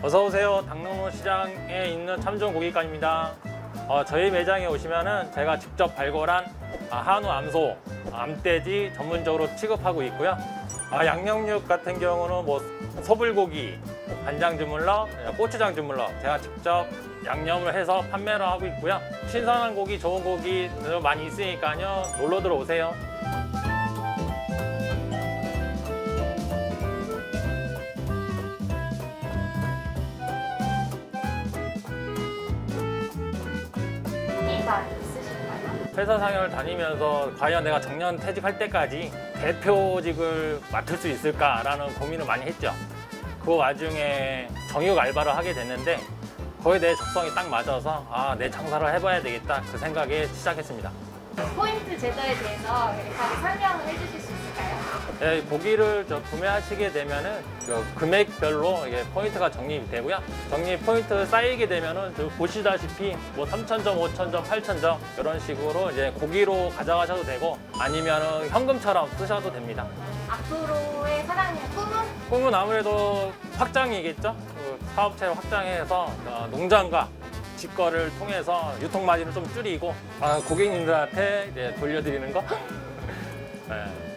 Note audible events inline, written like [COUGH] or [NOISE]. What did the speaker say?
어서 오세요. 당농로 시장에 있는 참 좋은 고기관입니다. 어, 저희 매장에 오시면은 제가 직접 발굴한 아, 한우 암소, 암돼지 전문적으로 취급하고 있고요. 아, 양념육 같은 경우는 뭐 소불고기, 간장 주물러, 고추장 주물러 제가 직접 양념을 해서 판매를 하고 있고요. 신선한 고기, 좋은 고기 많이 있으니까요. 놀러 들어오세요. 회사 상영을 다니면서 과연 내가 정년 퇴직할 때까지 대표직을 맡을 수 있을까라는 고민을 많이 했죠. 그 와중에 정육 알바를 하게 됐는데 거기에 내 적성이 딱 맞아서 아, 내 장사를 해봐야 되겠다 그 생각에 시작했습니다. 포인트 제도에 대해서 간략하게 설명을? 예, 고기를 저 구매하시게 되면은 그 금액별로 이게 포인트가 적립이 되고요. 적립 포인트 쌓이게 되면은 저 보시다시피 뭐 3,000점, 5,000점, 8,000점 이런 식으로 이제 고기로 가져가셔도 되고 아니면은 현금처럼 쓰셔도 됩니다. 앞으로의 사장님의 꿈은? 꿈은 아무래도 확장이겠죠. 그 사업체를 확장해서 어, 농장과 직거를 통해서 유통 마진을 좀 줄이고 아, 고객님들한테 이제 돌려드리는 거. [LAUGHS] 네.